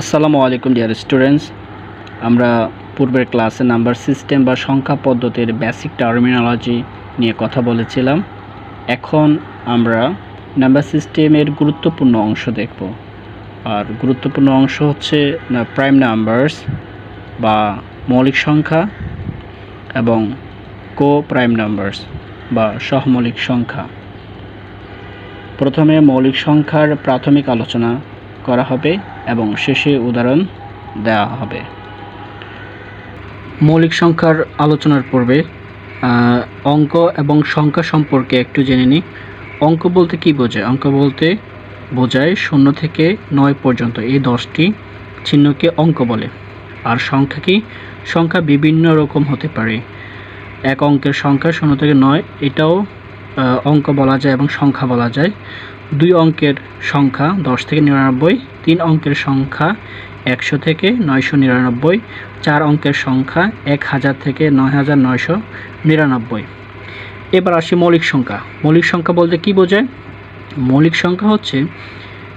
আসসালামু আলাইকুম dear students আমরা পূর্বের ক্লাসে নাম্বার সিস্টেম বা সংখ্যা পদ্ধতির বেসিক টার্মিনোলজি নিয়ে কথা বলেছিলাম। এখন আমরা নাম্বার সিস্টেমের গুরুত্বপূর্ণ অংশ দেখব। আর গুরুত্বপূর্ণ অংশ হচ্ছে প্রাইম নাম্বারস বা মৌলিক সংখ্যা এবং কো প্রাইম নাম্বারস বা সহমৌলিক সংখ্যা। প্রথমে মৌলিক সংখ্যার প্রাথমিক আলোচনা করা হবে। এবং শেষে উদাহরণ দেওয়া হবে। মৌলিক সংখ্যার আলোচনার পূর্বে অঙ্ক এবং সংখ্যা সম্পর্কে একটু জেনে নিই। অঙ্ক বলতে কি বোঝায়? অঙ্ক বলতে বোঝায় শূন্য থেকে নয় পর্যন্ত, এই দশটি চিহ্নকে অঙ্ক বলে। আর সংখ্যা কি? সংখ্যা বিভিন্ন রকম হতে পারে। এক অঙ্কের সংখ্যা শূন্য থেকে নয়, এটাও অঙ্ক বলা যায় এবং সংখ্যা বলা যায়। দুই অঙ্কের সংখ্যা দশ থেকে নিরানব্বই, তিন অঙ্কের সংখ্যা একশো থেকে নয়শো নিরানব্বই, চার অঙ্কের সংখ্যা এক হাজার থেকে নয় হাজার নয়শো নিরানব্বই। এবার আসি মৌলিক সংখ্যা। মৌলিক সংখ্যা বলতে কি বোঝায়? মৌলিক সংখ্যা হচ্ছে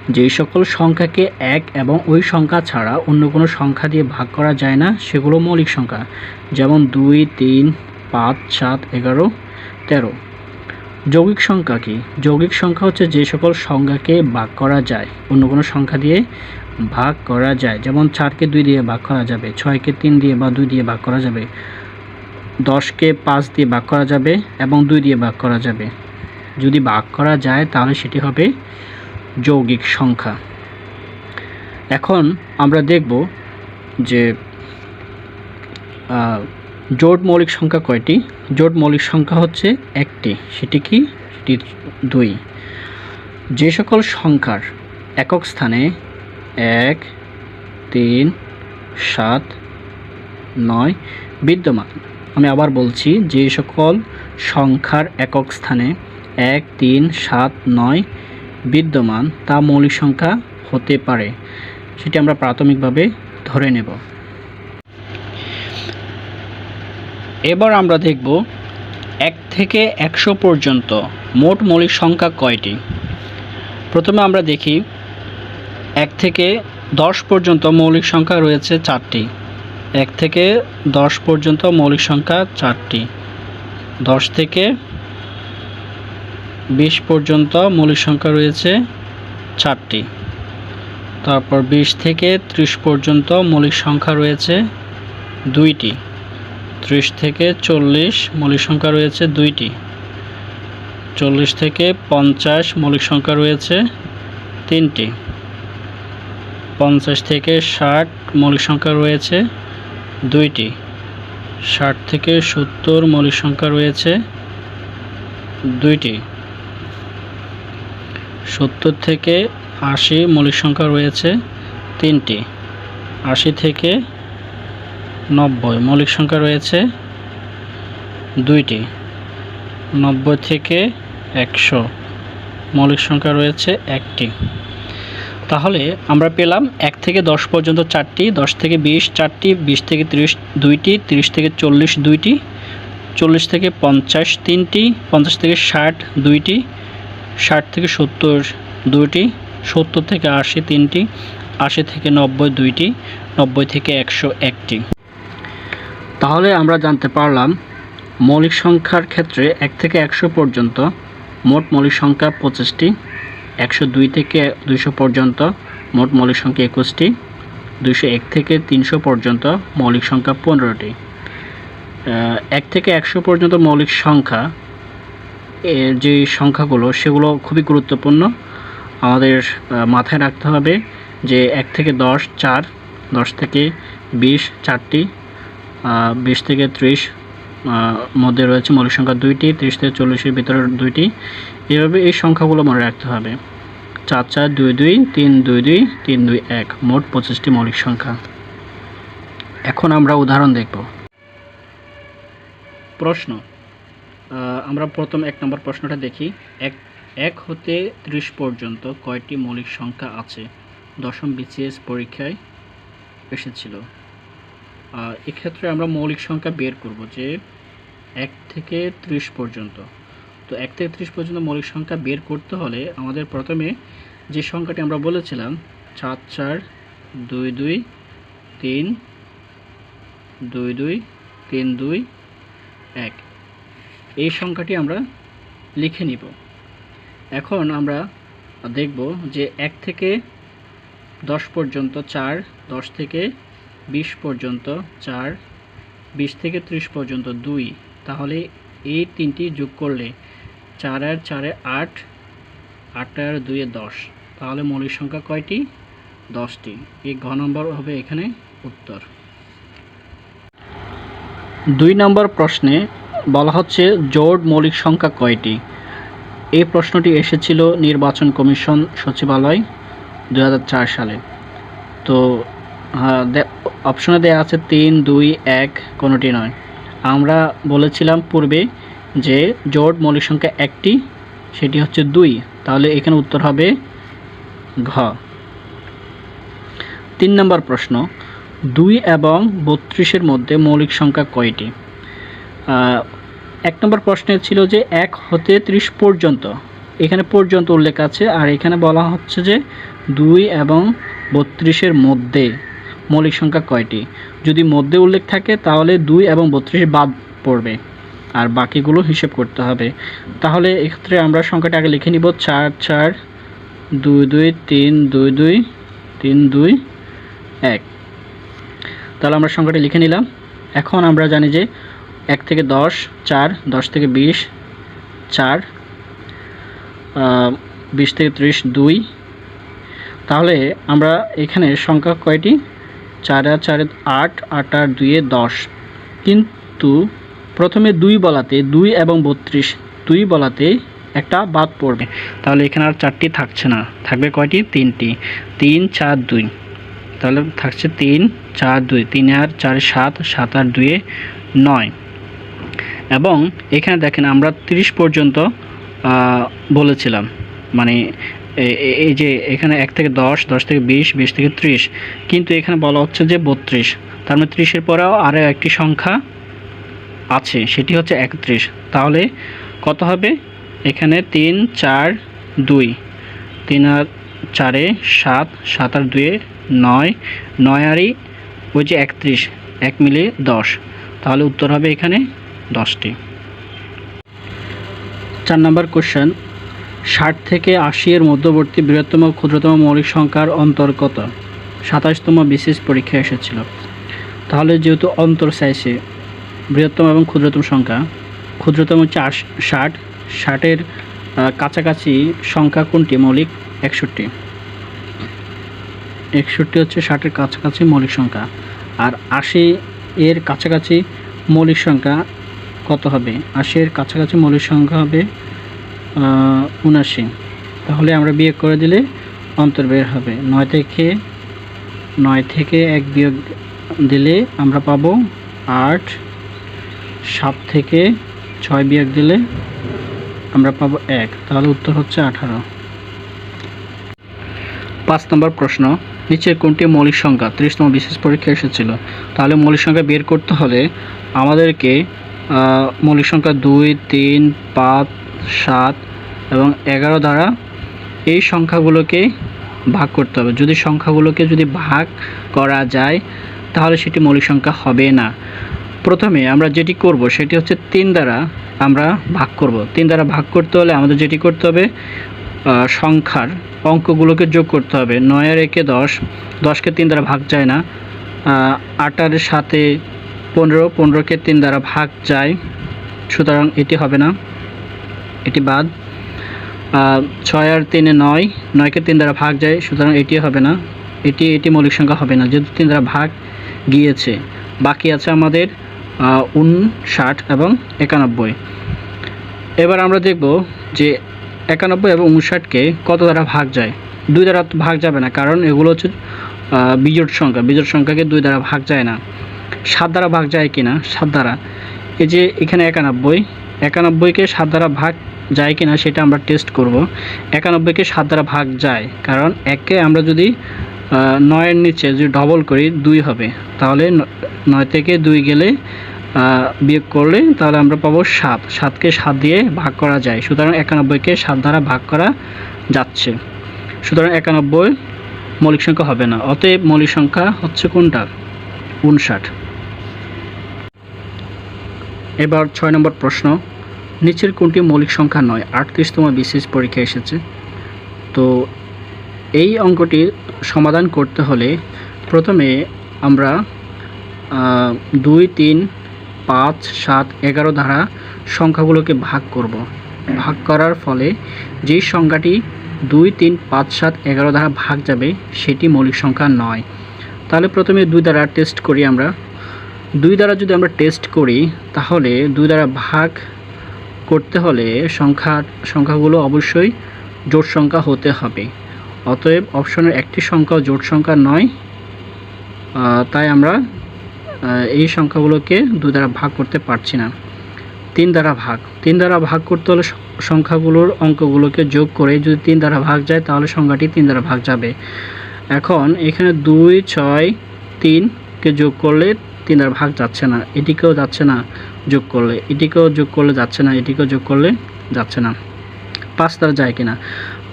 যেই সকল সংখ্যাকে এক এবং ওই সংখ্যা ছাড়া অন্য কোনো সংখ্যা দিয়ে ভাগ করা যায় না, সেগুলো মৌলিক সংখ্যা। যেমন দুই, তিন, পাঁচ, সাত, এগারো, তেরো। যৌগিক সংখ্যা কি? যৌগিক সংখ্যা হচ্ছে যে সকল সংখ্যাকে ভাগ করা যায়। অন্য কোনো সংখ্যা দিয়ে ভাগ করা যায়। যেমন চারকে দুই দিয়ে ভাগ করা যাবে, ছয়কে তিন দিয়ে বা দুই দিয়ে ভাগ করা যাবে, দশকে পাঁচ দিয়ে ভাগ করা যাবে এবং দুই দিয়ে ভাগ করা যাবে। যদি ভাগ করা যায়, তাহলে সেটি হবে যৌগিক সংখ্যা। এখন আমরা দেখব যে জোট মৌলিক সংখ্যা কয়টি? জোট মৌলিক সংখ্যা হচ্ছে একটি। সেটি কি? সেটি দুই। যে সকল সংখ্যার একক স্থানে এক, তিন, সাত, নয় বিদ্যমান। আমি আবার বলছি, যে সকল সংখ্যার একক স্থানে এক, তিন, সাত, নয় বিদ্যমান, তা মৌলিক সংখ্যা হতে পারে। সেটি আমরা প্রাথমিকভাবে ধরে নেব। এবার আমরা দেখব এক থেকে একশো পর্যন্ত মোট মৌলিক সংখ্যা কয়টি? প্রথমে আমরা দেখি এক থেকে দশ পর্যন্ত মৌলিক সংখ্যা রয়েছে চারটি। এক থেকে দশ পর্যন্ত মৌলিক সংখ্যা চারটি। দশ থেকে বিশ পর্যন্ত মৌলিক সংখ্যা রয়েছে চারটি। তারপর বিশ থেকে ত্রিশ পর্যন্ত মৌলিক সংখ্যা রয়েছে দুইটি। ত্রিশ থেকে চল্লিশ মৌলিক সংখ্যা রয়েছে দুইটি। চল্লিশ থেকে পঞ্চাশ মৌলিক সংখ্যা রয়েছে তিনটি। পঞ্চাশ থেকে ষাট মৌলিক সংখ্যা রয়েছে দুইটি। ষাট থেকে সত্তর মৌলিক সংখ্যা রয়েছে দুইটি। সত্তর থেকে আশি মৌলিক সংখ্যা রয়েছে তিনটি। আশি থেকে নব্বই। মৌলিক সংখ্যা রয়েছে দুইটি। নব্বই থেকে একশো। মৌলিক সংখ্যা রয়েছে একটি। তাহলে আমরা পেলাম এক থেকে দশ পর্যন্ত চারটি, দশ থেকে বিশ চারটি, বিশ থেকে ত্রিশ দুইটি, ত্রিশ থেকে চল্লিশ দুইটি, চল্লিশ থেকে পঞ্চাশ তিনটি, পঞ্চাশ থেকে ষাট দুইটি, ষাট থেকে সত্তর দুইটি, সত্তর থেকে আশি তিনটি, আশি থেকে নব্বই দুইটি, নব্বই থেকে একশো একটি। তাহলে আমরা জানতে পারলাম, মৌলিক সংখ্যার ক্ষেত্রে এক থেকে একশো পর্যন্ত, মোট মৌলিক সংখ্যা পঁচিশটি, একশো দুই থেকে দুইশো পর্যন্ত, মোট মৌলিক সংখ্যা একুশটি, দুইশো এক থেকে তিনশো পর্যন্ত, মৌলিক সংখ্যা পনেরোটি। এক থেকে একশো পর্যন্ত মৌলিক সংখ্যা যে সংখ্যাগুলো, সেগুলো খুবই গুরুত্বপূর্ণ। আমাদের মাথায় রাখতে হবে যে এক থেকে দশ, চার, দশ থেকে বিশ, চারটি বিশ থেকে ত্রিশ মধ্যে রয়েছে মৌলিক সংখ্যা দুইটি, ত্রিশ থেকে চল্লিশের ভিতরে দুইটি। এভাবে এই সংখ্যাগুলো মনে রাখতে হবে। চার চার দুই দুই, তিন দুই দুই, তিন দুই এক, মোট পঁচিশটি মৌলিক সংখ্যা। এখন আমরা উদাহরণ দেখব। প্রশ্ন আমরা প্রথম এক নম্বর প্রশ্নটা দেখি। এক এক হতে ত্রিশ পর্যন্ত কয়টি মৌলিক সংখ্যা আছে? দশম বিসিএস পরীক্ষায় এসেছিল। এক্ষেত্রে আমরা মৌলিক সংখ্যা বের করব যে এক থেকে ত্রিশ পর্যন্ত। তো এক থেকে ত্রিশ পর্যন্ত মৌলিক সংখ্যা বের করতে হলে আমাদের প্রথমে যে সংখ্যাটি আমরা বলেছিলাম চার চার, দুই দুই, তিন, দুই দুই, তিন, দুই, এক। এই সংখ্যাটি আমরা লিখে নিব। এখন আমরা দেখব যে এক থেকে দশ পর্যন্ত, চার, দশ থেকে বিশ পর্যন্ত চার, বিশ থেকে ত্রিশ পর্যন্ত দুই। তাহলে এই তিনটি যোগ করলে চার আর চারে আট আট আর দুইয়ে দশ। তাহলে মৌলিক সংখ্যা কয়টি? দশটি। এই ঘ নম্বর হবে এখানে উত্তর। দুই নম্বর প্রশ্নে বলা হচ্ছে জোড় মৌলিক সংখ্যা কয়টি? এই প্রশ্নটি এসেছিল নির্বাচন কমিশন সচিবালয় দু হাজার চার সালে। তো অপশনে দেওয়া আছে তিন, দুই, এক, কোনোটি নয়। আমরা বলেছিলাম পূর্বে যে জোড় মৌলিক সংখ্যা একটি, সেটি হচ্ছে দুই। তাহলে এখানে উত্তর হবে ঘ। তিন নম্বর প্রশ্ন, দুই এবং বত্রিশের মধ্যে মৌলিক সংখ্যা কয়টি? এক নম্বর প্রশ্নে ছিল যে এক হতে ত্রিশ পর্যন্ত। এখানে পর্যন্ত উল্লেখ আছে, আর এখানে বলা হচ্ছে যে দুই এবং বত্রিশের মধ্যে মৌলিক সংখ্যা কয়টি? যদি মধ্যে উল্লেখ থাকে, তাহলে দুই এবং বত্রিশ বাদ পড়বে। আর বাকিগুলো হিসেব করতে হবে। তাহলে এক্ষেত্রে আমরা সংখ্যাটা আগে লিখে নিব। চার চার, দুই দুই, তিন, দুই দুই, তিন, দুই, এক। তাহলে আমরা সংখ্যাটি লিখে নিলাম। এখন আমরা জানি যে এক থেকে দশ, চার, দশ থেকে বিশ, চার বিশ থেকে ত্রিশ, দুই। তাহলে আমরা এখানে সংখ্যা কয়টি? চার আর চারে আট আট আর দুইয়ে দশ। কিন্তু প্রথমে দুই বলাতে দুই এবং বত্রিশ, দুই বলাতে একটা বাদ পড়বে। তাহলে এখানে আর চারটি থাকছে না। থাকবে কয়টি? তিনটি। তিন, চার, দুই। তাহলে থাকছে তিন, চার, দুই। তিন আর চার সাত সাত আর দুয়ে নয়। এবং এখানে দেখেন আমরা তিরিশ পর্যন্ত বলেছিলাম। মানে এই যে এখানে এক থেকে দশ দশ থেকে বিশ বিশ থেকে ত্রিশ, কিন্তু এখানে বলা হচ্ছে যে বত্রিশ। তার মানে ত্রিশের পরেও আরও একটি সংখ্যা আছে, সেটি হচ্ছে একত্রিশ। তাহলে কত হবে? এখানে তিন, চার, দুই। তিন আর চারে সাত সাত আর দুয়ে নয়। নয় আরই ওই যে একত্রিশ, এক মিলিয়ে দশ। তাহলে উত্তর হবে এখানে দশটি। চার নম্বর কোশ্চেন। ষাট থেকে আশি এর মধ্যবর্তী বৃহত্তম ক্ষুদ্রতম মৌলিক সংখ্যার অন্তর্গত সাতাশতম বিশেষ পরীক্ষা এসেছিল। তাহলে যেহেতু অন্তর চাইছে বৃহত্তম এবং ক্ষুদ্রতম সংখ্যা, ক্ষুদ্রতম হচ্ছে আশ ষাট, ষাটের কাছাকাছি সংখ্যা কোনটি? মৌলিক একষট্টি। একষট্টি হচ্ছে ষাটের কাছাকাছি মৌলিক সংখ্যা। আর আশি এর কাছাকাছি মৌলিক সংখ্যা কত হবে? আশি এর কাছাকাছি মৌলিক সংখ্যা হবে উনাশি। তাহলে আমরা বিয়োগ করে দিলে অন্তর বের হবে। নয় থেকে নয় থেকে এক বিয়োগ দিলে আমরা পাবো আট। সাত থেকে ছয় বিয়োগ দিলে আমরা পাবো এক। তাহলে উত্তর হচ্ছে আঠারো। পাঁচ নম্বর প্রশ্ন, নিচের কোনটি মৌলিক সংখ্যা? ত্রিশতম বিশেষ পরীক্ষা এসেছিল। তাহলে মৌলিক সংখ্যা বের করতে হলে আমাদেরকে মৌলিক সংখ্যা দুই, তিন, পাঁচ সাত এবং এগারো দ্বারা এই সংখ্যাগুলোকে ভাগ করতে হবে। যদি সংখ্যাগুলোকে যদি ভাগ করা যায়, তাহলে সেটি মৌলিক সংখ্যা হবে না। প্রথমে আমরা যেটি করব, সেটি হচ্ছে তিন দ্বারা আমরা ভাগ করব। তিন দ্বারা ভাগ করতে হলে আমাদের যেটি করতে হবে সংখ্যার অঙ্কগুলোকে যোগ করতে হবে। নয়ের একে দশ, দশকে তিন দ্বারা ভাগ যায় না। আটার সাথে পনেরো, পনেরোকে তিন দ্বারা ভাগ যায়, সুতরাং এটি হবে না। এটি বাদ। ছয় আর তিনে নয়, নয়কে তিন দ্বারা ভাগ যায়, সুতরাং এটি হবে না। এটি এটি মৌলিক সংখ্যা হবে না, যেহেতু তিন দ্বারা ভাগ গিয়েছে। বাকি আছে আমাদের উনষাট এবং একানব্বই। এবার আমরা দেখব যে একানব্বই এবং উনষাটকে কত দ্বারা ভাগ যায়? দুই দ্বারা ভাগ যাবে না, কারণ এগুলো হচ্ছে বিজোট সংখ্যা। বিজোড় সংখ্যাকে দুই দ্বারা ভাগ যায় না। সাত দ্বারা ভাগ যায় কি না সাত দ্বারা। এই যে এখানে একানব্বই, একানব্বইকে সাত দ্বারা ভাগ যায় কি না সেটা আমরা টেস্ট করব। একানব্বইকে সাত দ্বারা ভাগ যায়, কারণ একে আমরা যদি নয়ের নিচে যদি ডবল করি, দুই হবে। তাহলে নয় থেকে দুই গেলে বিয়োগ করলে তাহলে আমরা পাবো সাত। সাতকে সাত দিয়ে ভাগ করা যায়। সুতরাং একানব্বইকে সাত দ্বারা ভাগ করা যাচ্ছে। সুতরাং একানব্বই মৌলিক সংখ্যা হবে না। অতএব মৌলিক সংখ্যা হচ্ছে কোনটা? উনষাট। এবার ছয় নম্বর প্রশ্ন। নিচের কোনটি মৌলিক সংখ্যা নয়? আটত্রিশতম বিশেষ পরীক্ষা এসেছে। তো এই অঙ্কটি সমাধান করতে হলে প্রথমে আমরা দুই, তিন, পাঁচ, সাত, এগারো দ্বারা সংখ্যাগুলোকে ভাগ করব। ভাগ করার ফলে যেই সংখ্যাটি দুই, তিন, পাঁচ, সাত, এগারো দ্বারা ভাগ যাবে, সেটি মৌলিক সংখ্যা নয়। তাহলে প্রথমে দুই দ্বারা টেস্ট করি আমরা। দুই দ্বারা যদি আমরা টেস্ট করি, তাহলে দুই দ্বারা ভাগ করতে হলে সংখ্যা, সংখ্যাগুলো অবশ্যই জোট সংখ্যা হতে হবে। অতএব অপশনের একটি সংখ্যা জোট সংখ্যা নয়। তাই আমরা এই সংখ্যাগুলোকে দুই দ্বারা ভাগ করতে পারছি না। তিন দ্বারা ভাগ। তিন দ্বারা ভাগ করতে হলে সংখ্যাগুলোর অঙ্কগুলোকে যোগ করে যদি তিন দ্বারা ভাগ যায় তাহলে সংখ্যাটি তিন দ্বারা ভাগ যাবে। এখন এখানে দুই, ছয়, তিনকে যোগ করলে তিন দ্বারা ভাগ যাচ্ছে না, এটিকেও যাচ্ছে না যোগ করলে, এটিকেও যোগ করলে যাচ্ছে না, এটিকেও যোগ করলে যাচ্ছে না। পাঁচ দ্বারা যায় কিনা?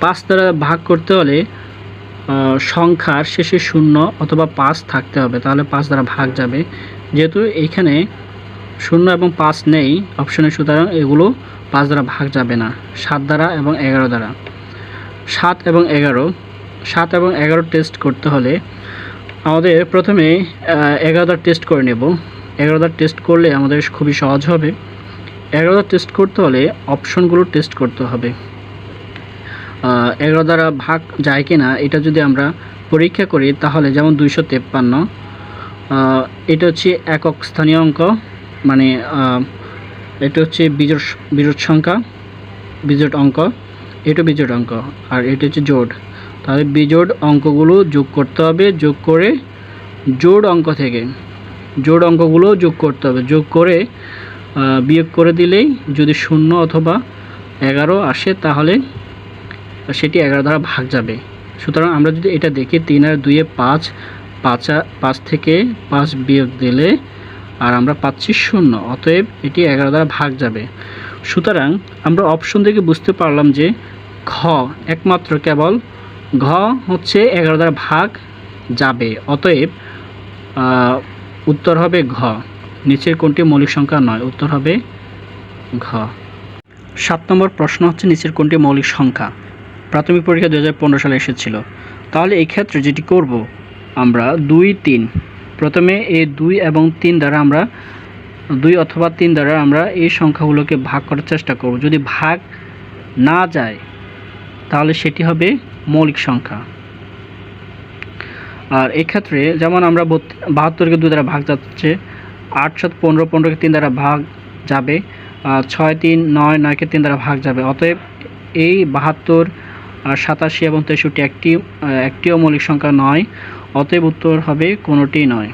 পাঁচ দ্বারা ভাগ করতে হলে সংখ্যার শেষে শূন্য অথবা পাঁচ থাকতে হবে, তাহলে পাঁচ দ্বারা ভাগ যাবে। যেহেতু এইখানে শূন্য এবং পাঁচ নেই অপশনে সুতরাং এগুলো পাঁচ দ্বারা ভাগ যাবে না, সাত দ্বারা এবং এগারো দ্বারা। সাত এবং এগারো, সাত এবং এগারো টেস্ট করতে হলে আমাদের প্রথমে আহ, এগারো দ্বার টেস্ট করে নেব। এগারো দ্বার টেস্ট করলে আমাদের খুবই সহজ হবে। এগারো দ্বার টেস্ট করতে হলে অপশনগুলো টেস্ট করতে হবে। এগারো দ্বারা ভাগ যায় কি না এটা যদি আমরা পরীক্ষা করি তাহলে যেমন দুইশো তেপ্পান্ন এটা হচ্ছে একক স্থানীয় অঙ্ক মানে এটা হচ্ছে বিজোড় বিজোড় সংখ্যা বিজোড় অঙ্ক এটা বিজোড় অঙ্ক আর এটা হচ্ছে জোড়। তাহলে বিজোড় অঙ্কগুলো যোগ করতে হবে, যোগ করে জোড় অঙ্ক থেকে। জোড় অঙ্কগুলো যোগ করতে হবে। যোগ করে বিয়োগ করে দিলেই যদি শূন্য অথবা এগারো আসে তাহলে সেটি এগারো দ্বারা ভাগ যাবে। সুতরাং আমরা যদি এটা দেখি, তিন আর দুইয়ে পাঁচ পাঁচ পাঁচ থেকে পাঁচ বিয়োগ দিলে আর আমরা পাচ্ছি শূন্য, অতএব এটি এগারো দ্বারা ভাগ যাবে। সুতরাং আমরা অপশন থেকে বুঝতে পারলাম যে খ একমাত্র কেবল ঘ হচ্ছে এগারো দ্বারা ভাগ যাবে। অতএব উত্তর হবে ঘ। নিচের কোনটি মৌলিক সংখ্যা নয়, উত্তর হবে ঘ। সাত নম্বর প্রশ্ন হচ্ছে নিচের কোনটি মৌলিক সংখ্যা? প্রাথমিক পরীক্ষা দু হাজার পনেরো সালে এসেছিল। তাহলে এই ক্ষেত্রে যেটি করব, আমরা দুই, তিন। প্রথমে এই দুই এবং তিন দ্বারা আমরা, দুই অথবা তিন দ্বারা আমরা এই সংখ্যাগুলোকে ভাগ করার চেষ্টা করব। যদি ভাগ না যায়, তাহলে সেটি হবে মৌলিক সংখ্যা। আর এক্ষেত্রে যেমন আমরা বাহাত্তরকে দুই দ্বারা ভাগ যাচ্ছে, আট সাত পনেরো, পনেরোকে তিন দ্বারা ভাগ যাবে ছয় তিন, নয়, নয়কে তিন দ্বারা ভাগ যাবে। অতএব এই বাহাত্তর সাতাশি এবং তেষট্টি একটি একটিও মৌলিক সংখ্যা নয়, অতএব উত্তর হবে কোনোটি নয়।